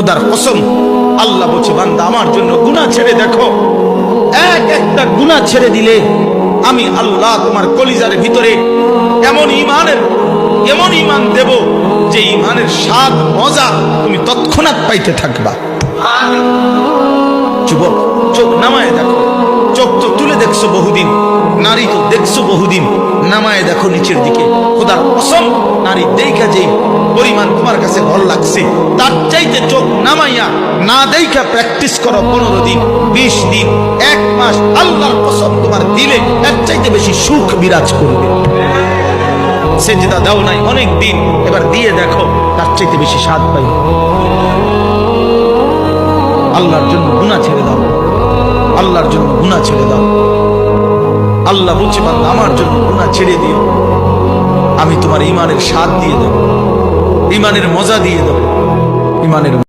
খুদার কসম, আল্লাহ বলছে, বান্দা, আমার জন্য গুনাহ ছেড়ে দেখো। এক একটা গুনাহ ছেড়ে দিলে আমি আল্লাহ তোমার কলিজার ভিতরে এমন ইমানের এমন ইমান দেব যে ইমানের স্বাদ, মজা তুমি তৎক্ষণাৎ পাইতে থাকবা। যুবক, চোখ নামায় দেখো। চোখ তো তুলে দেখছ বহুদিন, নারী তো দেখছ বহুদিন। নামায় দেখো নিচের দিকে। খোদার অসম নারী দেখা যেই পরিমাণ তোমার কাছে ভালো লাগছে, তার চাইতে চোখ নামাইয়া না দেখা প্র্যাকটিস করো পনেরো দিন, বিশ দিন, এক মাস, আল্লাহর কসম তোমার দিলে এর চাইতে বেশি সুখ বিরাজ করবে। সেজদা দাও নাই অনেক দিন, এবার দিয়ে দেখো তার চাইতে বেশি স্বাদ পাইবে আল্লাহর জন্য গুণা ছেড়ে দাও। আল্লাহর জন্য গুণা ছেড়ে দাও। আল্লাহ বলছে আমার জন্য গুণা ছেড়ে দিও। আমি তোমার ইমানের স্বাদ দিয়ে দেব। ইমানের মজা দিয়ে দেবো। ইমানের